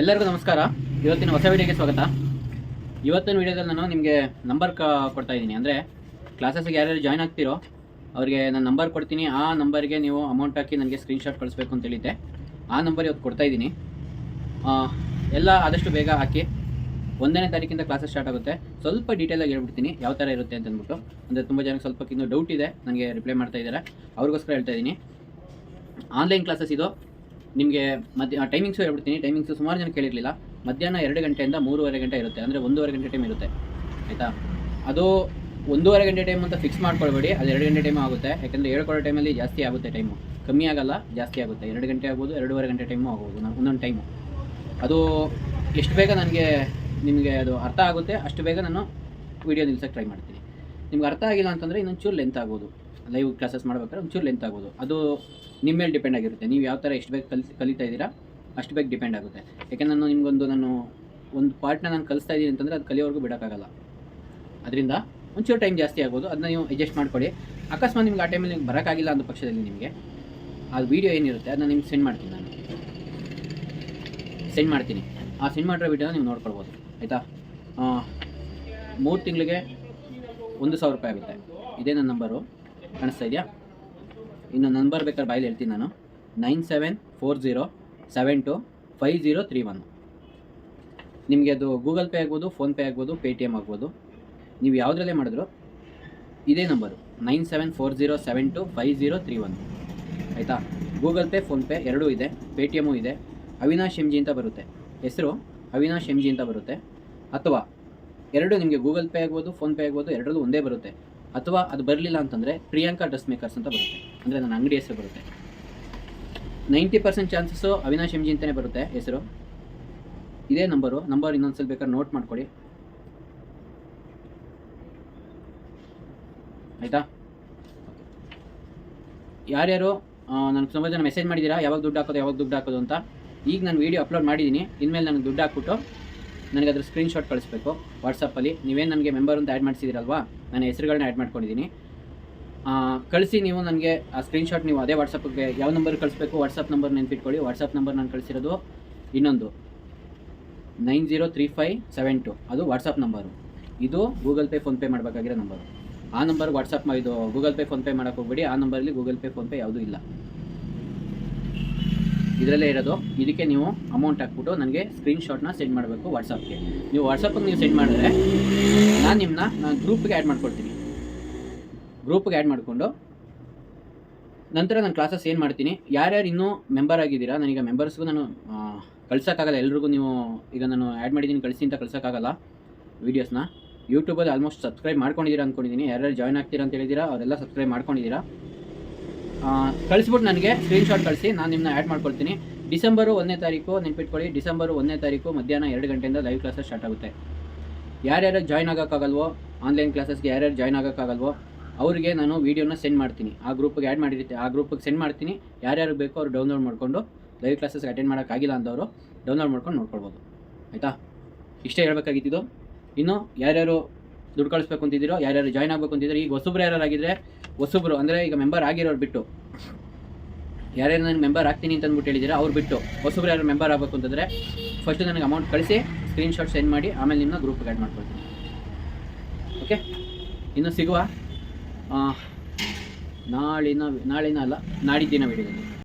ಎಲ್ಲರಿಗೂ ನಮಸ್ಕಾರ. ಇವತ್ತಿನ ಹೊಸ ವಿಡಿಯೋಗೆ ಸ್ವಾಗತ. ಇವತ್ತಿನ ವಿಡಿಯೋದಲ್ಲಿ ನಾನು ನಿಮಗೆ ನಂಬರ್ ಕೊಡ್ತಾ ಇದ್ದೀನಿ. ಅಂದರೆ ಕ್ಲಾಸಸ್ಗೆ ಯಾರ್ಯಾರು ಜಾಯ್ನ್ ಆಗ್ತಿರೋ ಅವರಿಗೆ ನಾನು ನಂಬರ್ ಕೊಡ್ತೀನಿ. ಆ ನಂಬರ್ಗೆ ನೀವು ಅಮೌಂಟ್ ಹಾಕಿ ನನಗೆ ಸ್ಕ್ರೀನ್ಶಾಟ್ ಕಳಿಸ್ಬೇಕು ಅಂತ ಹೇಳಿದ್ದೆ. ಆ ನಂಬರ್ ಇವತ್ತು ಕೊಡ್ತಾ ಇದ್ದೀನಿ. ಎಲ್ಲ ಆದಷ್ಟು ಬೇಗ ಹಾಕಿ ಒಂದನೇ ತಾರೀಕಿಂದ ಕ್ಲಾಸಸ್ ಸ್ಟಾರ್ಟ್ ಆಗುತ್ತೆ. ಸ್ವಲ್ಪ ಡೀಟೇಲಾಗಿ ಹೇಳ್ಬಿಡ್ತೀನಿ ಯಾವ ಥರ ಇರುತ್ತೆ ಅಂತ ಅಂದ್ಬಿಟ್ಟು ಅಂದರೆ ತುಂಬ ಜನಕ್ಕೆ ಸ್ವಲ್ಪ ಇನ್ನೂ ಡೌಟ್ ಇದೆ. ನನಗೆ ರಿಪ್ಲೈ ಮಾಡ್ತಾ ಇದ್ದಾರೆ. ಅವ್ರಿಗೋಸ್ಕರ ಹೇಳ್ತಾ ಇದ್ದೀನಿ. ಆನ್ಲೈನ್ ಕ್ಲಾಸಸ್ ಇದು ನಿಮಗೆ ಮಧ್ಯ ಟೈಮಿಂಗ್ಸು ಹೇಳ್ಬಿಡ್ತೀನಿ. ಟೈಮಿಂಗ್ಸು ಸುಮಾರು ಜನ ಕೇಳಿರಲಿಲ್ಲ. ಮಧ್ಯಾಹ್ನ ಎರಡು ಗಂಟೆಯಿಂದ ಮೂರುವರೆ ಗಂಟೆ ಇರುತ್ತೆ. ಅಂದರೆ ಒಂದೂವರೆ ಗಂಟೆ ಟೈಮ್ ಇರುತ್ತೆ. ಆಯಿತಾ? ಅದು ಒಂದೂವರೆ ಗಂಟೆ ಟೈಮ್ ಅಂತ ಫಿಕ್ಸ್ ಮಾಡ್ಕೊಳ್ಬೇಡಿ. ಅದು ಎರಡು ಗಂಟೆ ಟೈಮ್ ಆಗುತ್ತೆ. ಯಾಕಂದರೆ ಹೇಳ್ಕೊಳ್ಳೋ ಟೈಮಲ್ಲಿ ಜಾಸ್ತಿ ಆಗುತ್ತೆ ಟೈಮು ಕಮ್ಮಿ ಆಗಲ್ಲ, ಜಾಸ್ತಿ ಆಗುತ್ತೆ. ಎರಡು ಗಂಟೆ ಆಗ್ಬೋದು, ಎರಡೂವರೆ ಗಂಟೆ ಟೈಮು ಆಗ್ಬೋದು. ನಾನು ಒಂದೊಂದು ಟೈಮು ಅದು ಎಷ್ಟು ಬೇಗ ನನಗೆ ನಿಮಗೆ ಅದು ಅರ್ಥ ಆಗುತ್ತೆ, ಅಷ್ಟು ಬೇಗ ನಾನು ವೀಡಿಯೋ ನಿಲ್ಸೋಕ್ಕೆ ಟ್ರೈ ಮಾಡ್ತೀನಿ. ನಿಮ್ಗೆ ಅರ್ಥ ಆಗಿಲ್ಲ ಅಂತಂದರೆ ಇನ್ನೊಂದು ಚೂರು ಲೆಂತ್ ಆಗ್ಬೋದು. ಲೈವ್ ಕ್ಲಾಸಸ್ ಮಾಡ್ಬೇಕಾದ್ರೆ ಒಂಚೂರು ಲೆಂತ್ ಆಗ್ಬೋದು. ಅದು ನಿಮ್ಮ ಮೇಲೆ ಡಿಪೆಂಡ್ ಆಗಿರುತ್ತೆ. ನೀವು ಯಾವ ಥರ ಎಷ್ಟು ಬೇಗ ಕಲಿಸಿ, ಕಲಿತಾ ಇದ್ದೀರಾ, ಅಷ್ಟು ಬೇಗ ಡಿಪೆಂಡ್ ಆಗುತ್ತೆ. ಯಾಕೆಂದ್ರೆ ನಾನು ನಿಮಗೊಂದು ನಾನು ಒಂದು ಪಾರ್ಟ್ನ ನಾನು ಕಲಿಸ್ತಾ ಇದ್ದೀನಿ ಅಂತಂದರೆ ಅದು ಕಲಿಯೋವರೆಗೂ ಬಿಡೋಕ್ಕಾಗಲ್ಲ. ಅದರಿಂದ ಒಂಚೂರು ಟೈಮ್ ಜಾಸ್ತಿ ಆಗ್ಬೋದು. ಅದನ್ನ ನೀವು ಅಡ್ಜಸ್ಟ್ ಮಾಡ್ಕೊಳ್ಳಿ. ಅಕಸ್ಮಾತ್ ನಿಮ್ಗೆ ಆ ಟೈಮಲ್ಲಿ ನಿಮ್ಗೆ ಬರೋಕ್ಕಾಗಿಲ್ಲ ಅನ್ನೋ ಪಕ್ಷದಲ್ಲಿ ನಿಮಗೆ ಅದು ವೀಡಿಯೋ ಏನಿರುತ್ತೆ, ಅದನ್ನ ನಿಮ್ಗೆ ಸೆಂಡ್ ಮಾಡ್ತೀನಿ ನಾನು. ಸೆಂಡ್ ಮಾಡ್ತೀನಿ. ಆ ಸೆಂಡ್ ಮಾಡಿರೋ ವೀಡಿಯೋನ ನೀವು ನೋಡ್ಕೊಳ್ಬೋದು. ಆಯಿತಾ? ಮೂರು ತಿಂಗಳಿಗೆ ಒಂದು ಸಾವಿರ ರೂಪಾಯಿ ಆಗುತ್ತೆ. ಇದೇ ನನ್ನ ನಂಬರು ಕಾಣಿಸ್ತಾ ಇದೆಯಾ? ಇನ್ನು ನಂಬರ್ ಬೇಕಾದ್ರೆ ಬಾಯಲ್ಲಿ ಹೇಳ್ತೀನಿ ನಾನು. Nine seven four zero seven two five zero three one. ನಿಮಗೆ ಅದು ಗೂಗಲ್ ಪೇ ಆಗ್ಬೋದು ಫೋನ್ಪೇ ಆಗ್ಬೋದು ಪೇ ಟಿ ಎಂ ಆಗ್ಬೋದು. ನೀವು ಯಾವುದ್ರಲ್ಲೇ ಮಾಡಿದ್ರು ಇದೇ number nine seven four zero seven two five zero three one. ಆಯಿತಾ? ಗೂಗಲ್ ಪೇ ಫೋನ್ಪೇ ಎರಡೂ ಇದೆ ಪೇ ಟಿ ಎಮ್ಮು ಇದೆ. ಅವಿನಾಶ್ ಎಂ ಜಿ ಅಂತ ಬರುತ್ತೆ. ಹೆಸರು ಅವಿನಾಶ್ ಎಂ ಜಿ ಅಂತ ಬರುತ್ತೆ. ಅಥವಾ ಎರಡು ನಿಮಗೆ ಗೂಗಲ್ ಪೇ ಆಗ್ಬೋದು ಫೋನ್ಪೇ ಆಗ್ಬೋದು, ಎರಡರಲ್ಲೂ ಒಂದೇ ಬರುತ್ತೆ. ಅಥವಾ ಅದು ಬರಲಿಲ್ಲ ಅಂತಂದರೆ ಪ್ರಿಯಾಂಕಾ ಡ್ರೆಸ್ ಮೇಕರ್ಸ್ ಅಂತ ಬರುತ್ತೆ. ಅಂದರೆ ನನ್ನ ಅಂಗಡಿ ಹೆಸರು ಬರುತ್ತೆ. Ninety percent chances Avinash M G ಅಂತಲೇ ಬರುತ್ತೆ ಹೆಸರು. ಇದೇ ನಂಬರು ನಂಬರ್ ಇನ್ನೊಂದ್ಸಲ ಬೇಕಾದ್ರೆ ನೋಟ್ ಮಾಡ್ಕೊಳ್ಳಿ ಆಯಿತಾ? ಯಾರ್ಯಾರು ನನಗೆ ತುಂಬ ಜನ ಮೆಸೇಜ್ ಮಾಡಿದ್ದೀರಾ ಯಾವಾಗ ದುಡ್ಡು ಹಾಕೋದು, ಯಾವಾಗ ದುಡ್ಡು ಹಾಕೋದು ಅಂತ? ಈಗ ನಾನು ವೀಡಿಯೋ ಅಪ್ಲೋಡ್ ಮಾಡಿದ್ದೀನಿ ಇನ್ಮೇಲೆ ನನಗೆ ದುಡ್ಡು ಹಾಕ್ಬಿಟ್ಟು ನನಗೆ ಅದ್ರ ಸ್ಕ್ರೀನ್ಶಾಟ್ ಕಳಿಸ್ಬೇಕು ವಾಟ್ಸಪ್ಪಲ್ಲಿ ನೀವೇನು ನನಗೆ ಮೆಂಬರ್ ಅಂತ ಆ್ಯಡ್ ಮಾಡಿಸಿದಿರಲ್ವಾ? ನನ್ನ ಹೆಸರುಗಳನ್ನ ಆ್ಯಡ್ ಮಾಡ್ಕೊಂಡಿದ್ದೀನಿ ಕಳಿಸಿ ನೀವು ನನಗೆ ಆ ಸ್ಕ್ರೀನ್ಶಾಟ್ ನೀವು ಅದೇ ವಾಟ್ಸಪ್ಗೆ ಯಾವ ನಂಬರ್ ಕಳಿಸ್ಬೇಕು? ವಾಟ್ಸಪ್ ನಂಬರ್ ನೆನ್ಪಿಟ್ಕೊಳ್ಳಿ. ವಾಟ್ಸಪ್ ನಂಬರ್ ನಾನು ಕಳಿಸಿರೋದು ಇನ್ನೊಂದು. Nine zero three five seven two. ಅದು ವಾಟ್ಸಪ್ ನಂಬರು ಇದು ಗೂಗಲ್ ಪೇ ಫೋನ್ಪೇ ಮಾಡಬೇಕಾಗಿರೋ ನಂಬರು ಆ ನಂಬರ್ ವಾಟ್ಸಪ್ ಇದು ಗೂಗಲ್ ಪೇ ಫೋನ್ಪೇ ಮಾಡೋಕ್ಕೆ ಹೋಗ್ಬೇಡಿ. ಆ ನಂಬರಲ್ಲಿ ಗೂಗಲ್ ಪೇ ಫೋನ್ಪೇ ಯಾವುದೂ ಇಲ್ಲ. ಇದರಲ್ಲೇ ಇರೋದು. ಇದಕ್ಕೆ ನೀವು ಅಮೌಂಟ್ ಹಾಕ್ಬಿಟ್ಟು ನನಗೆ ಸ್ಕ್ರೀನ್ಶಾಟ್ನ ಸೆಂಡ್ ಮಾಡಬೇಕು ವಾಟ್ಸಪ್ಗೆ ನೀವು ವಾಟ್ಸಪ್ಗೆ ನೀವು ಸೆಂಡ್ ಮಾಡಿದ್ರೆ ನಾನು ನಿಮ್ಮನ್ನ ನಾನು ಗ್ರೂಪ್ಗೆ ಆ್ಯಡ್ ಮಾಡ್ಕೊಳ್ತೀನಿ ಗ್ರೂಪ್ಗೆ ಆ್ಯಡ್ ಮಾಡಿಕೊಂಡು ನಂತರ ನಾನು ಕ್ಲಾಸಸ್ ಏನು ಮಾಡ್ತೀನಿ? ಯಾರ್ಯಾರು ಇನ್ನೂ ಮೆಂಬರ್ ಆಗಿದ್ದೀರಾ? ನನಗೆ ಮೆಂಬರ್ಸ್ಗೂ ನಾನು ಕಳ್ಸೋಕ್ಕಾಗಲ್ಲ. ಎಲ್ರಿಗೂ ನೀವು ಈಗ ನಾನು ಆ್ಯಡ್ ಮಾಡಿದ್ದೀನಿ, ಕಳಿಸಿ ಅಂತ ಕಳ್ಸೋಕ್ಕಾಗಲ್ಲ ವೀಡಿಯೋಸ್ನ ಯೂಟ್ಯೂಬಲ್ಲಿ ಆಲ್ಮೋಸ್ಟ್ ಸಬ್ಸ್ಕ್ರೈಬ್ ಮಾಡ್ಕೊಂಡಿದ್ದೀರಾ ಅಂದ್ಕೊಂಡಿದ್ದೀನಿ ಯಾರ್ಯಾರು ಜಾಯ್ನ್ ಆಗ್ತೀರಾ ಅಂತ ಹೇಳಿದ್ದೀರಾ, ಅವರೆಲ್ಲ ಸಬ್ಸ್ಕ್ರೈಬ್ ಮಾಡ್ಕೊಂಡಿದ್ದೀರಾ. ಕಳಿಸ್ಬಿಟ್ಟು ನನಗೆ ಸ್ಕ್ರೀನ್ಶಾಟ್ ಕಳಿಸಿ, ನಾನು ನಿಮ್ಮನ್ನ ಆ್ಯಡ್ ಮಾಡ್ಕೊಳ್ತೀನಿ. ಡಿಸೆಂಬರು ಒಂದನೇ ತಾರೀಕು, ನೆನ್ಪಿಟ್ಕೊಳ್ಳಿ, ಡಿಸೆಂಬರು ಒಂದನೇ ತಾರೀಕು ಮಧ್ಯಾಹ್ನ ಎರಡು ಗಂಟೆಯಿಂದ ಲೈವ್ ಕ್ಲಾಸಸ್ ಸ್ಟಾರ್ಟ್ ಆಗುತ್ತೆ. ಯಾರ್ಯಾರು ಜಾಯ್ನ್ ಆಗೋಕ್ಕಾಗಲ್ವೋ ಆನ್ಲೈನ್ ಕ್ಲಾಸಸ್ಗೆ ಯಾರ್ಯಾರು ಜಾಯ್ನ್ ಆಗೋಕ್ಕಾಗಲ್ವೋ, ಅವರಿಗೆ ನಾನು ವೀಡಿಯೋನ ಸೆಂಡ್ ಮಾಡ್ತೀನಿ. ಆ ಗ್ರೂಪ್ಗೆ ಆ್ಯಡ್ ಮಾಡಿರುತ್ತೆ, ಆ ಗ್ರೂಪಿಗೆ ಸೆಂಡ್ ಮಾಡ್ತೀನಿ. ಯಾರ್ಯಾರು ಬೇಕೋ ಅವ್ರು ಡೌನ್ಲೋಡ್ ಮಾಡಿಕೊಂಡು ಲೈವ್ ಕ್ಲಾಸಸ್ಗೆ ಅಟೆಂಡ್ ಮಾಡೋಕ್ಕಾಗಿಲ್ಲ ಅಂದವರು ಡೌನ್ಲೋಡ್ ಮಾಡ್ಕೊಂಡು ನೋಡ್ಕೊಳ್ಬೋದು. ಆಯಿತಾ? ಇಷ್ಟೇ ಹೇಳಬೇಕಾಗಿತ್ತಿದ್ದು ಇನ್ನು ಯಾರ್ಯಾರು ದುಡ್ಡು ಕಳಿಸ್ಬೇಕು ಅಂತಿದ್ದೀರೋ, ಯಾರ್ಯಾರು ಜಾಯ್ನ್ ಆಗಬೇಕು ಅಂತಿದ್ದೀರೋ, ಈಗ ಹೊಸಬ್ರು ಯಾರಾಗಿದ್ದರೆ ಹೊಸಬ್ರು, ಅಂದರೆ ಈಗ ಮೆಂಬರ್ ಆಗಿರೋರು ಬಿಟ್ಟು. ಯಾರ್ಯಾರು ನನಗೆ ಮೆಂಬರ್ ಆಗ್ತೀನಿ ಅಂತ ಅಂದ್ಬಿಟ್ಟು ಹೇಳಿದ್ದೀರಾ, ಅವ್ರು ಬಿಟ್ಟು. ಹೊಸಬ್ರು ಯಾರು ಮೆಂಬರ್ ಆಗಬೇಕು ಅಂತಂದರೆ ಫಸ್ಟ್ ನನಗೆ ಅಮೌಂಟ್ ಕಳಿಸಿ ಸ್ಕ್ರೀನ್ಶಾಟ್ ಸೆಂಡ್ ಮಾಡಿ, ಆಮೇಲೆ ನಿಮ್ಮನ್ನ ಗ್ರೂಪ್ಗೆ ಆ್ಯಡ್ ಮಾಡ್ಕೊಳ್ತೀನಿ. ಓಕೆ ಇನ್ನು ಸಿಗುವ ನಾಳಿನ ನಾಳಿನ ಅಲ್ಲ, ನಾಡಿದ್ದಿನ ವಿಡಿಯೋದಲ್ಲಿ